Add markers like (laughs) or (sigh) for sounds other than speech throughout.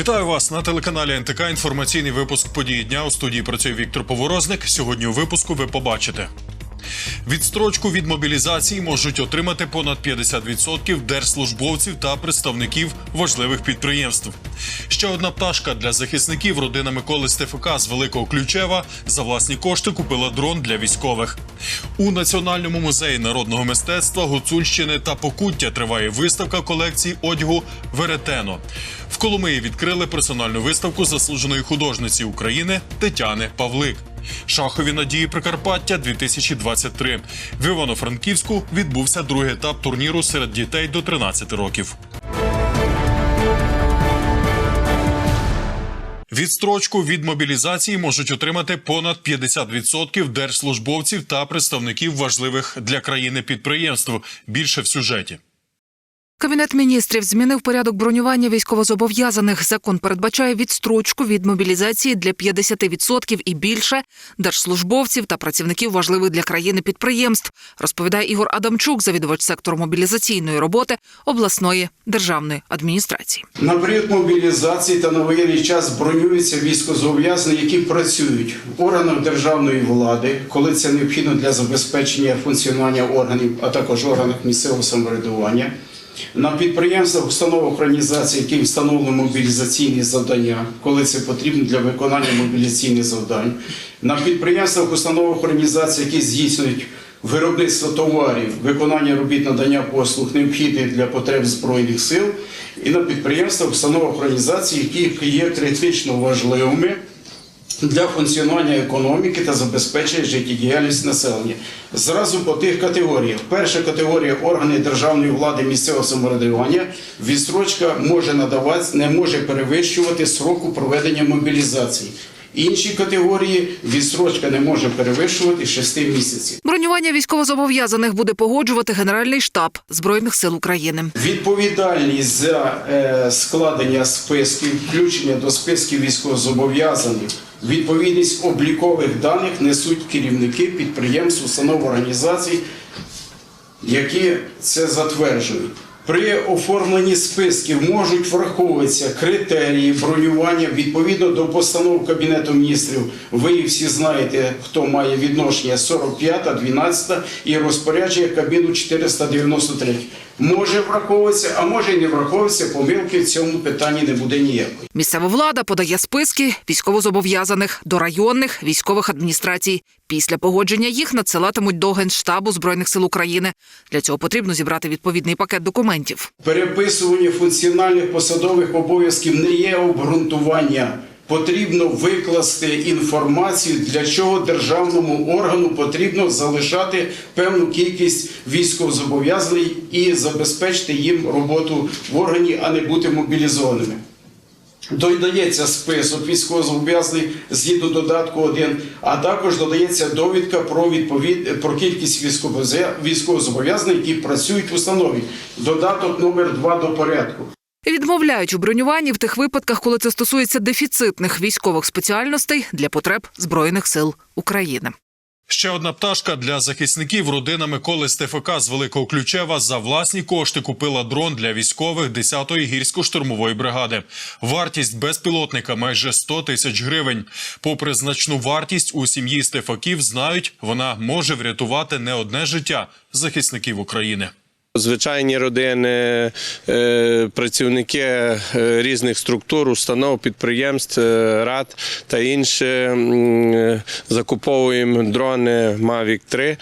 Вітаю вас на телеканалі НТК. Інформаційний випуск події дня у студії працює Віктор Поворозник. Сьогодні у випуску ви побачите. Відстрочку від мобілізації можуть отримати понад 50% держслужбовців та представників важливих підприємств. Ще одна пташка для захисників родина Миколи Стефака з Великого Ключева за власні кошти купила дрон для військових. У Національному музеї народного мистецтва Гуцульщини та Покуття триває виставка колекцій одягу Веретено. В Коломиї відкрили персональну виставку заслуженої художниці України Тетяни Павлик. Шахові надії Прикарпаття 2023. В Івано-Франківську відбувся другий етап турніру серед дітей до 13 років. Відстрочку від мобілізації можуть отримати понад 50% держслужбовців та представників важливих для країни підприємств. Більше в сюжеті. Кабінет міністрів змінив порядок бронювання військовозобов'язаних. Закон передбачає відстрочку від мобілізації для 50% і більше держслужбовців та працівників важливих для країни підприємств. Розповідає Ігор Адамчук, завідувач сектору мобілізаційної роботи обласної державної адміністрації. На період мобілізації та на воєнний час бронюються військовозобов'язані, які працюють в органах державної влади, коли це необхідно для забезпечення функціонування органів, а також органах місцевого самоврядування. На підприємствах, установах організацій, які встановлені мобілізаційні завдання, коли це потрібно для виконання мобілізаційних завдань, на підприємствах, установах організацій, які здійснюють виробництво товарів, виконання робіт надання послуг необхідних для потреб збройних сил, і на підприємствах, установах організацій, які є критично важливими для функціонування економіки та забезпечення життєдіяльності населення. Зразу по тих категоріях. Перша категорія органи державної влади місцевого самоврядування. Відстрочка може надавати, не може перевищувати сроку проведення мобілізації. Інші категорії відстрочка не може перевищувати 6 місяців. Бронювання військовозобов'язаних буде погоджувати Генеральний штаб збройних сил України. Відповідальність за е, складення списків, включення до списків військовозобов'язаних, відповідність облікових даних несуть керівники підприємств, установ організацій, які це затверджують. При оформленні списків можуть враховуватися критерії бронювання відповідно до постанов Кабінету міністрів. Ви всі знаєте, хто має відношення 45, 12 і розпорядження Кабіну 493. Може враховуватися, а може і не враховуватися. Помилки в цьому питанні не буде ніякої. Місцева влада подає списки військовозобов'язаних до районних військових адміністрацій. Після погодження їх надсилатимуть до Генштабу збройних сил України. Для цього потрібно зібрати відповідний пакет документів. Переписування функціональних посадових обов'язків не є обґрунтування. Потрібно викласти інформацію, для чого державному органу потрібно залишати певну кількість військовозобов'язаних і забезпечити їм роботу в органі, а не бути мобілізованими. Додається список військовозобов'язаних згідно додатку 1, а також додається довідка про відповід про кількість військовозобов'язаних, які працюють в установі. Додаток номер 2 до порядку. Відмовляють у бронюванні в тих випадках, коли це стосується дефіцитних військових спеціальностей для потреб збройних сил України. Ще одна пташка для захисників. Родина Миколи Стефака з Великого Ключева за власні кошти купила дрон для військових 10-ї гірсько-штурмової бригади. Вартість безпілотника майже 100 тисяч гривень. Попри значну вартість, у сім'ї Стефаків знають, вона може врятувати не одне життя захисників України. Звичайні родини, е, працівники е, різних структур, установ, підприємств, е, рад та інше закуповуємо дрони Mavic 3.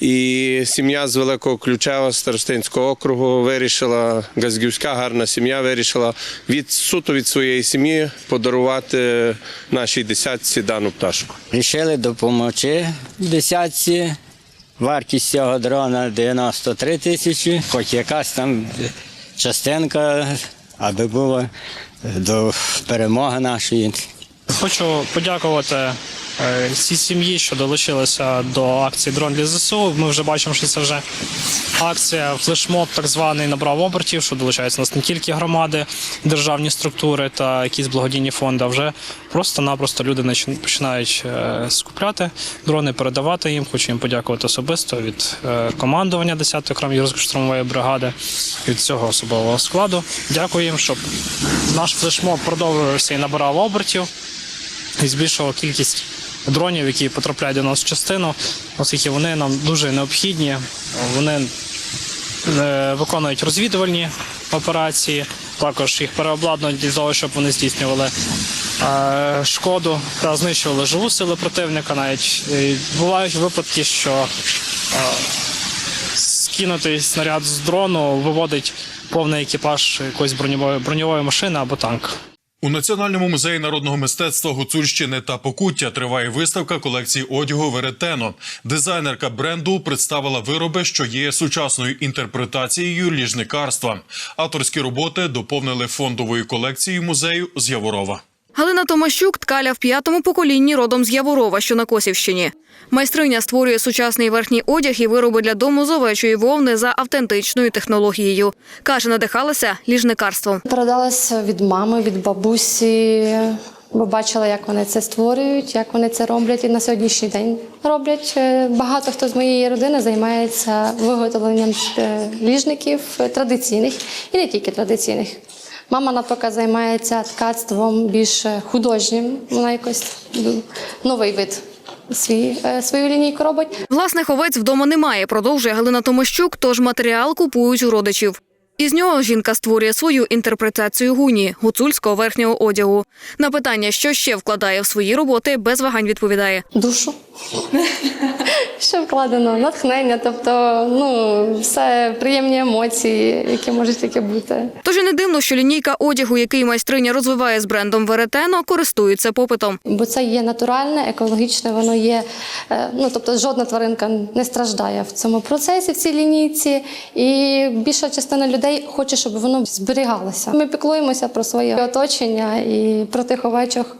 І сім'я з Великого Ключева Старостинського округу вирішила, газгівська гарна сім'я вирішила від суто від своєї сім'ї подарувати нашій десятці дану пташку. Рішили допомогти десятці. Вартість цього дрона 93 тисячі, хоч якась там частинка, аби було до перемоги нашої. Хочу подякувати е, цій сім'ї, що долучилися до акції Дрон для ЗСУ. Ми вже бачимо, що це вже акція флешмоб, так званий набрав обертів, що долучаються нас не тільки громади, державні структури та якісь благодійні фонди, а вже просто-напросто люди починають е, скупляти дрони, передавати їм. Хочу їм подякувати особисто від е, командування 10-ї окремої бригади, від цього особового складу. Дякую їм, щоб наш флешмоб продовжувався і набирав обертів і збільшував кількість дронів, які потрапляють до нас в частину, оскільки вони нам дуже необхідні. Вони е, виконують розвідувальні операції, також їх переобладнують для того, щоб вони здійснювали е, шкоду та знищували живу силу противника. Навіть е, бувають випадки, що скинутий снаряд з дрону виводить повний екіпаж якоїсь броньової, броньової машини або танка. У Національному музеї народного мистецтва Гуцульщини та Покуття триває виставка колекції одягу Веретено. Дизайнерка бренду представила вироби, що є сучасною інтерпретацією ліжникарства. Авторські роботи доповнили фондовою колекцією музею з Яворова. Галина Томащук ткаля в п'ятому поколінні родом з Яворова, що на Косівщині. Майстриня створює сучасний верхній одяг і вироби для дому з овечої вовни за автентичною технологією. Каже, надихалася ліжникарством. Передалася від мами, від бабусі. Бо бачила, як вони це створюють, як вони це роблять, і на сьогоднішній день роблять. Е, Багато хто з моєї родини займається виготовленням е, ліжників е, традиційних і не тільки традиційних. Мама, наприклад, займається ткацтвом більш художнім. Вона якось новий вид свій, е, свою лінійку робить. Власних овець вдома немає, продовжує Галина Томощук, тож матеріал купують у родичів. Із нього жінка створює свою інтерпретацію гуні гуцульського верхнього одягу. На питання, що ще вкладає в свої роботи, без вагань відповідає. душу. (laughs) Що вкладено? Натхнення, тобто, ну, все приємні емоції, які можуть тільки бути. Тож і не дивно, що лінійка одягу, який майстриня розвиває з брендом Веретено, користується попитом. Бо це є натуральне, екологічне, воно є. е, Ну тобто жодна тваринка не страждає в цьому процесі, в цій лінійці. І більша частина людей хоче, щоб воно зберігалося. Ми піклуємося про своє оточення і про тих овечок.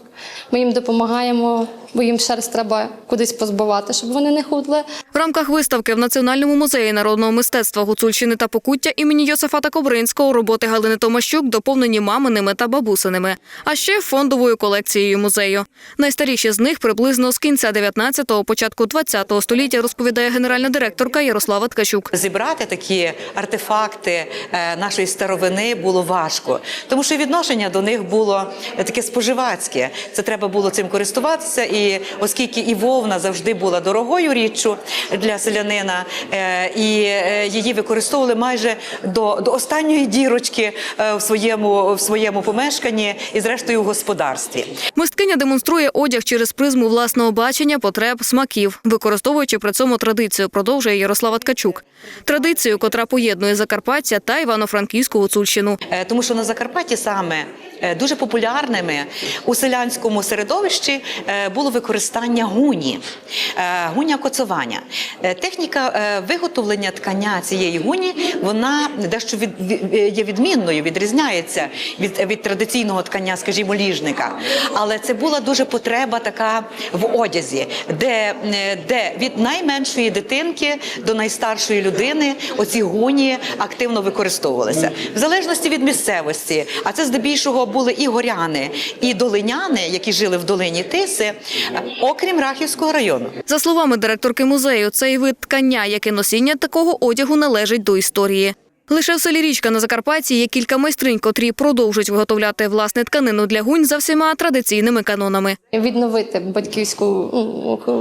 Ми їм допомагаємо, бо їм шерсть треба кудись позбувати, щоб вони не худли. В рамках виставки в Національному музеї народного мистецтва Гуцульщини та Покуття імені Йосифата Кобринського роботи Галини Томащук доповнені маминими та бабусиними, а ще фондовою колекцією музею. Найстаріші з них приблизно з кінця 19-го, початку 20-го століття, розповідає генеральна директорка Ярослава Ткачук. Зібрати такі артефакти е, нашої старовини було важко, тому що відношення до них було е, таке споживацьке. Це треба було цим користуватися. І оскільки і вовна завжди була дорогою річчю для селянина, е, і е, її використовували майже до, до останньої дірочки е, в своєму в своєму помешканні і зрештою в господарстві. Мисткиня демонструє одяг через призму власного бачення, потреб, смаків, використовуючи при цьому традицію, продовжує Ярослава Ткачук. Традицію, котра поєднує Закарпаття та Івано-Франківську Гуцульщину. Тому що на Закарпатті саме дуже популярними у селянському середовищі було використання гуні, е, гуня коцування. Е, Техніка е, виготовлення ткання цієї гуні вона дещо від, є відмінною, відрізняється від, від традиційного ткання, скажімо, ліжника. Але це була дуже потреба така в одязі, де, де від найменшої дитинки до найстаршої людини оці гуні активно використовувалися в залежності від місцевості. А це здебільшого були і горяни, і долиняни, які жили в долині Тиси, окрім Рахівського району. За словами директорки музею, цей вид ткання, як і носіння такого одягу, належить до історії. Лише в селі Річка на Закарпатті є кілька майстринь, котрі продовжують виготовляти власне тканину для гунь за всіма традиційними канонами. Відновити батьківську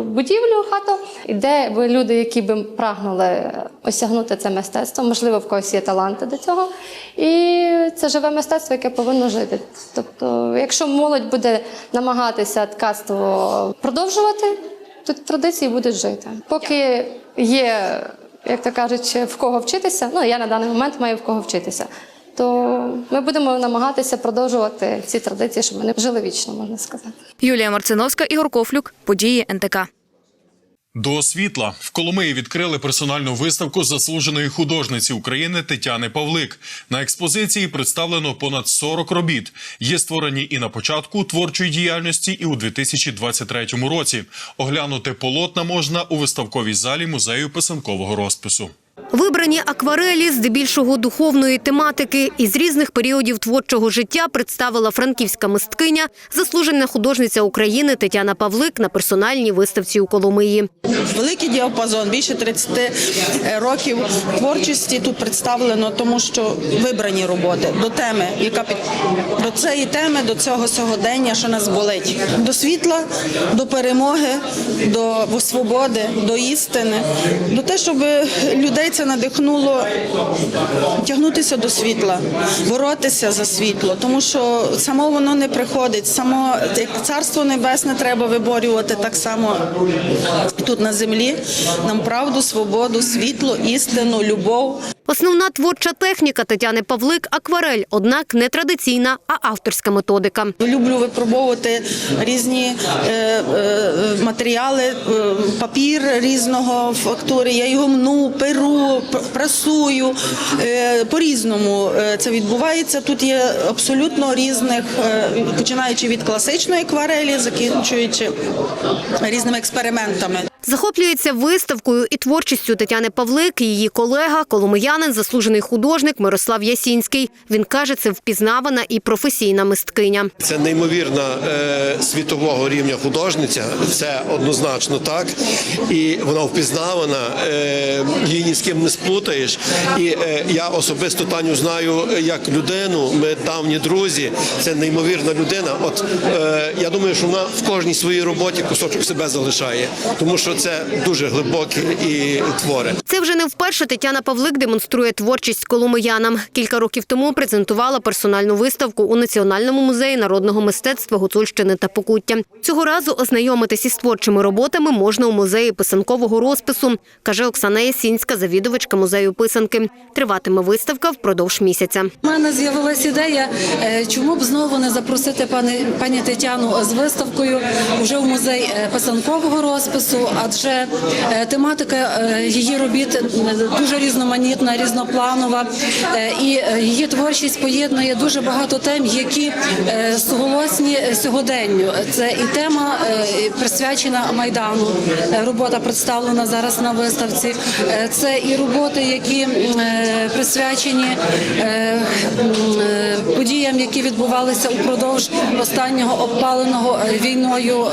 будівлю хату, де би люди, які би прагнули осягнути це мистецтво, можливо, в когось є таланти до цього. І це живе мистецтво, яке повинно жити. Тобто, якщо молодь буде намагатися ткацтво продовжувати, то традиції будуть жити. Поки є, як то кажуть, в кого вчитися, ну я на даний момент маю в кого вчитися. То ми будемо намагатися продовжувати ці традиції, щоб вони жили вічно, можна сказати. Юлія Марциновська, Ігор Кофлюк, події НТК. До світла в Коломиї відкрили персональну виставку заслуженої художниці України Тетяни Павлик. На експозиції представлено понад 40 робіт. Є створені і на початку творчої діяльності, і у 2023 році. Оглянути полотна можна у виставковій залі музею писанкового розпису. Вибрані акварелі здебільшого духовної тематики. Із різних періодів творчого життя представила франківська мисткиня, заслужена художниця України Тетяна Павлик на персональній виставці у Коломиї. Великий діапазон, більше 30 років творчості тут представлено, тому що вибрані роботи до теми, яка під до цієї теми, до цього сьогодення, що нас болить, до світла, до перемоги, до свободи, до істини, до те, щоб людей це надихнуло тягнутися до світла, боротися за світло, тому що само воно не приходить, само царство небесне треба виборювати так само тут на землі. Нам правду, свободу, світло, істину, любов. Основна творча техніка Тетяни Павлик акварель, однак не традиційна, а авторська методика. Люблю випробовувати різні е, е, матеріали, е, папір різного фактури. Я його мну, перу, прасую. По-різному е, це відбувається. Тут є абсолютно різних, починаючи від класичної акварелі, закінчуючи різними експериментами. Захоплюється виставкою і творчістю Тетяни Павлик і її колега, коломиянин, заслужений художник Мирослав Ясінський. Він каже, це впізнавана і професійна мисткиня. Це неймовірна е, світового рівня художниця, це однозначно так. І вона впізнавана, е, її ні з ким не сплутаєш. І е, я особисто Таню знаю як людину. Ми давні друзі. Це неймовірна людина. От я думаю, що вона в кожній своїй роботі кусочок себе залишає, тому що це дуже глибокі і твори. Це вже не вперше Тетяна Павлик демонструє творчість коломиянам. Кілька років тому презентувала персональну виставку у Національному музеї народного мистецтва Гуцульщини та Покуття. Цього разу ознайомитись із творчими роботами можна у музеї писанкового розпису, каже Оксана Ясінська, завідувачка музею писанки. Триватиме виставка впродовж місяця. У мене з'явилася ідея, е, чому б знову не запросити пані, пані Тетяну з виставкою вже в музей е, писанкового розпису, адже е, тематика її робіт дуже різноманітна, різнопланова, е, і її творчість поєднує дуже багато тем, які е, суголосні сьогоденню. Це і тема е, присвячена майдану. Робота представлена зараз на виставці. Це і роботи, які присвячені подіям, які відбувалися упродовж останнього обпаленого війною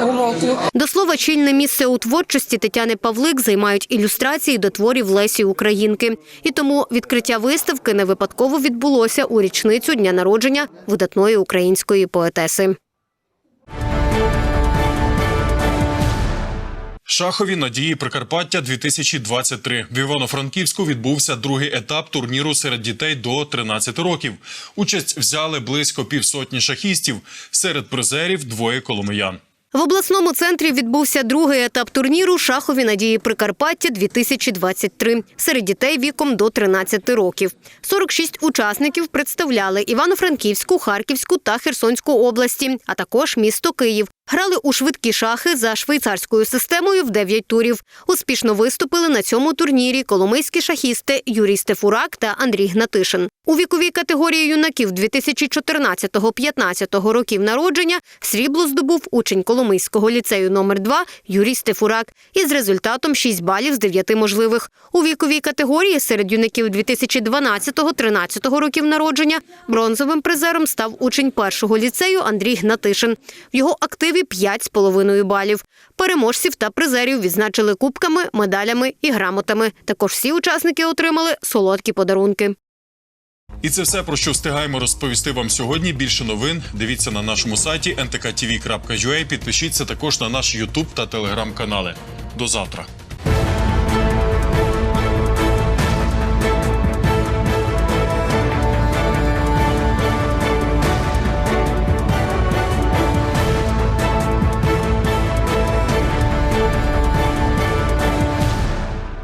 року. До слова, чільне місце у творчості Тетяни Павлик займають ілюстрації до творів Лесі Українки. І тому відкриття виставки не випадково відбулося у річницю дня народження видатної української поетеси. Шахові надії Прикарпаття 2023. В Івано-Франківську відбувся другий етап турніру серед дітей до 13 років. Участь взяли близько півсотні шахістів. Серед призерів двоє коломиян. В обласному центрі відбувся другий етап турніру Шахові надії Прикарпаття 2023 серед дітей віком до 13 років. 46 учасників представляли Івано-Франківську, Харківську та Херсонську області, а також місто Київ. Грали у швидкі шахи за швейцарською системою в 9 турів. Успішно виступили на цьому турнірі коломийські шахісти Юрій Стефурак та Андрій Гнатишин. У віковій категорії юнаків 2014-15 років народження срібло здобув учень Коломийського ліцею номер 2 Юрій Стефурак із результатом 6 балів з 9 можливих. У віковій категорії серед юнаків 2012-13 років народження бронзовим призером став учень першого ліцею Андрій Гнатишин. В його активі отримали 5,5 балів. Переможців та призерів відзначили кубками, медалями і грамотами. Також всі учасники отримали солодкі подарунки. І це все про що встигаємо розповісти вам сьогодні. Більше новин дивіться на нашому сайті ntktv.ua. Підпишіться також на наш YouTube та телеграм-канали. До завтра.